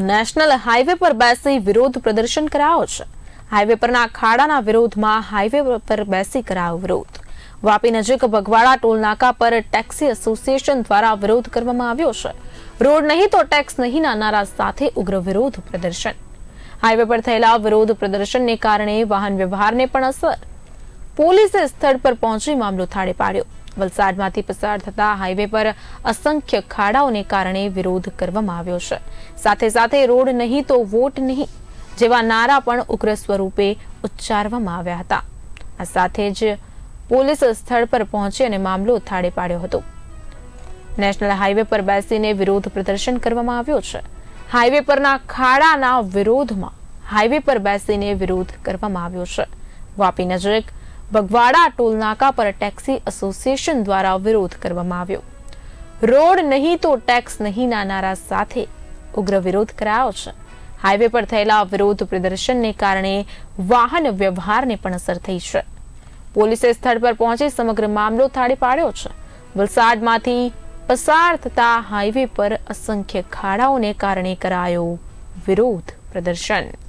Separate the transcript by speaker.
Speaker 1: National highway પર બેસી વિરોધ પ્રદર્શન કરાયો છે. હાઈવે પરના ખાડાના વિરોધમાં હાઈવે પર બેસી કરાયો વિરોધ. વાપી નજીક બગવાડા ટોલ પર ટેક્સી એસોસિએશન દ્વારા વિરોધ કરવામાં આવ્યો છે. રોડ નહીં તો ટેક્સ નહીંના નારા સાથે ઉગ્ર વિરોધ પ્રદર્શન. હાઈવે પર થયેલા વિરોધ પ્રદર્શનને કારણે વાહન વ્યવહારને પણ અસર. પોલીસે સ્થળ પર પહોંચી મામલો થાળે પાડ્યો. વલસાડમાંથી પસાર થતા હાઈવે પર અસંખ્ય ખાડાઓને કારણે વિરોધ કરવામાં આવ્યો છે. સાથે સાથે રોડ નહીં તો વોટ નહીં જેવા નારા પણ ઉગ્ર સ્વરૂપે ઉચ્ચારવામાં આવ્યા હતા. આ સાથે જ પોલીસ સ્થળ પર પહોંચી અને મામલો થાળે પાડ્યો હતો. નેશનલ હાઈવે પર બેસીને વિરોધ પ્રદર્શન કરવામાં આવ્યો છે. હાઈવે પરના ખાડાના વિરોધમાં હાઈવે પર બેસીને વિરોધ કરવામાં આવ્યો છે. વાપી નજીક બગવાડા ટોલ નાકા પર ટેક્સી એસોસિએશન દ્વારા વિરોધ કરવામાં આવ્યો. રોડ નહીં તો ટેક્સ નહીંના નારા સાથે ઉગ્ર વિરોધ કરાયો છે. હાઈવે પર થયેલા વિરોધ પ્રદર્શનને કારણે વાહન વ્યવહારને પણ અસર થઈ છે. પોલીસે સ્થળ પર પહોંચી સમગ્ર મામલો થાળી પાડ્યો છે. વલસાડમાંથી પસાર થતા હાઈવે પર અસંખ્ય ખાડાઓને કારણે કરાયો વિરોધ પ્રદર્શન.